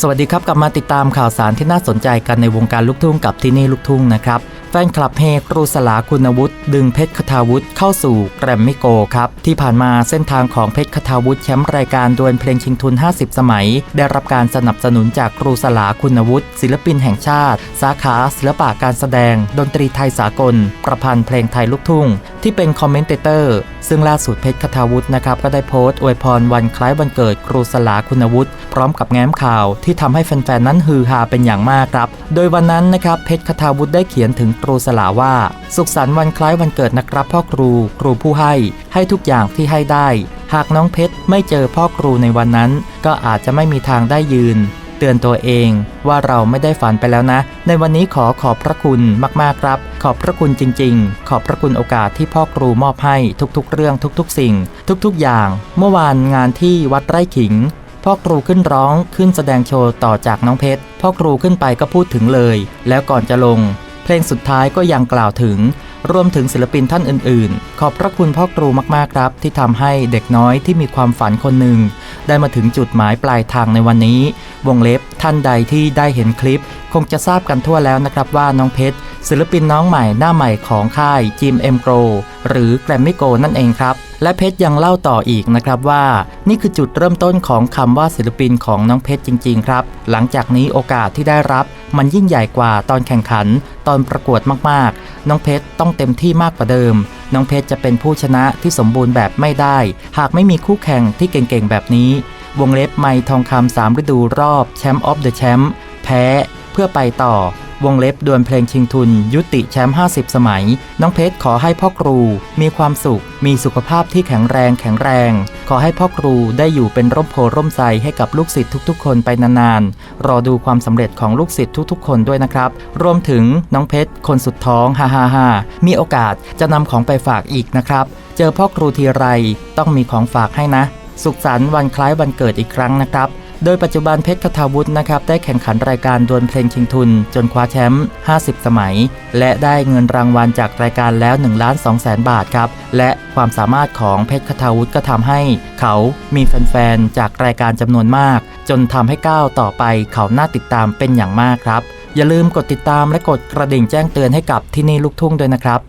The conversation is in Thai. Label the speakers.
Speaker 1: สวัสดีครับกลับมาติดตามข่าวสารที่น่าสนใจกันในวงการลูกทุ่งกับที่นี่ลูกทุ่งนะครับ ฟนคลับเฮครูสลาคุณวุฒิดึงเพชรคทาวุฒิเข้าสู่แกรมมี่โกครับ ที่ผ่านมาเส้นทางของเพชรคทาวุฒิแชมป์รายการดวลเพลงชิงทุน 50 สมัย ได้รับการสนับสนุนจากครูสลาคุณวุฒิศิลปินแห่งชาติ สาขาศิลปะการแสดง ดนตรีไทยสากล ประพันธ์เพลงไทยลูกทุ่ง ที่เป็นคอมเมนเตอร์ ซึ่งล่าสุดเพชรคทาวุฒินะครับก็ได้โพสต์อวยพรวันคล้ายวันเกิดครูสลาคุณวุฒิพร้อมกับแง้มข่าว ที่ทำให้แฟนๆนั้นฮือฮาเป็นอย่างมากครับ โดยวันนั้นนะครับเพชรคทาวุฒิได้เขียนถึงรูสลาว่า สุขสันต์วันคล้ายวันเกิดนะครับพ่อครู ครูผู้ให้ ให้ทุกอย่างที่ให้ได้ หากน้องเพชรไม่เจอพ่อครูในวันนั้น ก็อาจจะไม่มีทางได้ยืน เตือนตัวเองว่าเราไม่ได้ฝันไปแล้วนะ ในวันนี้ขอขอบพระคุณมากๆครับ ขอบพระคุณจริง ๆ ขอบพระคุณโอกาสที่พ่อครูมอบให้ทุกๆ เรื่องทุก ๆ สิ่ง ทุกๆ อย่าง เมื่อวานงานที่วัดไร่ขิงพ่อครูขึ้นร้องขึ้นแสดงโชว์ต่อจากน้องเพชร พ่อครูขึ้นไปก็พูดถึงเลย แล้วก่อนจะลง เพลงสุดท้ายก็ยังกล่าวถึง รวมถึงศิลปินท่านอื่นๆ ขอบพระคุณพ่อครูมากๆครับ ที่ทำให้เด็กน้อยที่มีความฝันคนหนึ่ง ได้มาถึงจุดหมายปลายทางในวันนี้ วงเล็บท่านใดที่ได้เห็นคลิป คงจะทราบกันทั่วแล้วนะครับว่าน้องเพชรศิลปินน้องใหม่หน้าใหม่ของค่ายจิมเอ็มโกรหรือแกรมมี่โกนั่นเองครับ และเพชรยังเล่าต่ออีกนะครับว่า นี่คือจุดเริ่มต้นของคำว่าศิลปินของน้องเพชรจริง ๆ ครับ หลังจากนี้โอกาสที่ได้รับ มันยิ่งใหญ่กว่าตอนแข่งขัน ตอนประกวดมากๆ น้องเพชรต้องเต็มที่มากกว่าเดิม น้องเพชรจะเป็นผู้ชนะที่สมบูรณ์แบบไม่ได้ หากไม่มีคู่แข่งที่เก่งๆแบบนี้ วงเล็บไมค์ทองคำสามฤดูรอบแชมป์ออฟเดอะแชมป์แพ้เพื่อไปต่อ วงเล็บดวลเพลงชิงทุน ยุติแชมป์ 50 สมัย น้องเพชรขอให้พ่อครู มีความสุข มีสุขภาพที่แข็งแรงแข็งแรง ขอให้พ่อครูได้อยู่เป็นร่มโพร่มไทรให้กับลูกศิษย์ทุกๆ คนไปนานๆ รอดูความสำเร็จของลูกศิษย์ทุกๆ คนด้วยนะครับ รวมถึงน้องเพชรคนสุดท้องฮ่าฮ่าฮ่ามีโอกาสจะนำของไปฝากอีกนะครับ เจอพ่อครูทีไรต้องมีของฝากให้นะ สุขสันต์วันคล้ายวันเกิดอีกครั้งนะครับ โดยปัจจุบันเพชรคทาวุฒินะครับได้แข่งขันรายการดวลเพลงชิงทุน จนคว้าแชมป์ 50 สมัย และได้เงินรางวัลจากรายการแล้ว1ล้าน2แสนบาทครับ และความสามารถของเพชรคทาวุฒิก็ทำให้ เขามีแฟนๆ จากรายการจำนวนมาก จนทำให้ก้าวต่อไปเขาน่าติดตามเป็นอย่างมากครับ อย่าลืมกดติดตามและกดกระดิ่งแจ้งเตือนให้กับที่นี่ลูกทุ่งด้วยนะครับ